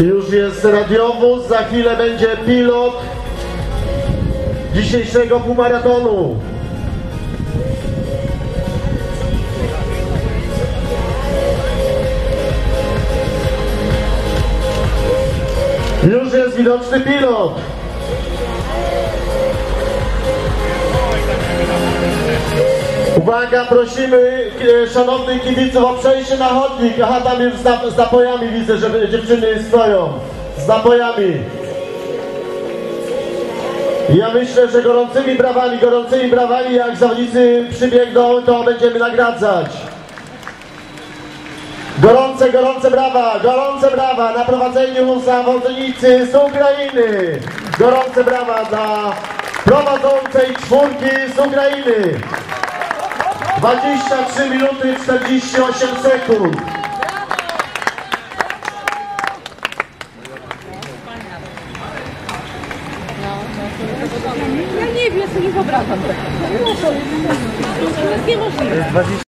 Już jest radiowóz, za chwilę będzie pilot dzisiejszego półmaratonu. Już jest widoczny pilot. Uwaga, prosimy e, szanownych kibiców o przejście na chodnik. Aha, tam już z, z napojami widzę, że dziewczyny stoją. Z napojami. Ja myślę, że gorącymi brawami, gorącymi brawami, jak zawodnicy przybiegną, to będziemy nagradzać. Gorące, gorące brawa, gorące brawa na prowadzeniu zawodnicy z Ukrainy. Gorące brawa dla prowadzącej czwórki z Ukrainy. 23 minuty 48 sekund. Ja nie wiem, ja sobie nie wyobrażam. To jest niemożliwe.